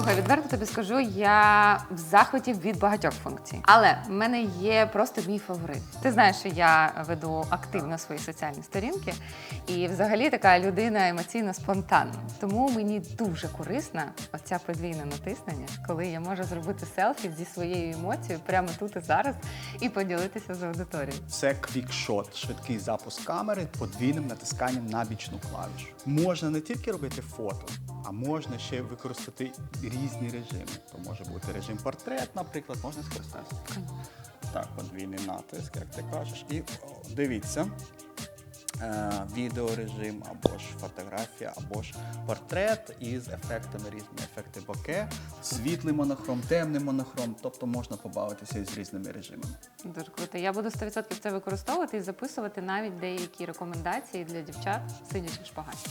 Слухай, відверто тобі скажу, я в захваті від багатьох функцій. Але в мене є просто мій фаворит. Ти знаєш, що я веду активно свої соціальні сторінки, і взагалі така людина емоційно спонтанна. Тому мені дуже корисна оця подвійне натиснення, коли я можу зробити селфі зі своєю емоцією прямо тут і зараз і поділитися з аудиторією. Це квікшот, швидкий запуск камери подвійним натисканням на бічну клавішу. Можна не тільки робити фото, а можна ще використати різні режими. То може бути режим портрет, наприклад, можна скористатися. Так, подвійний натиск, як ти кажеш. І дивіться. е, Відеорежим або ж фотографія, або ж портрет із ефектами різними ефекти боке, світлий монохром, темний монохром, тобто можна побавитися із різними режимами. Дуже круто. Я буду 100% це використовувати і записувати навіть деякі рекомендації для дівчат, сидячи в шпагаті.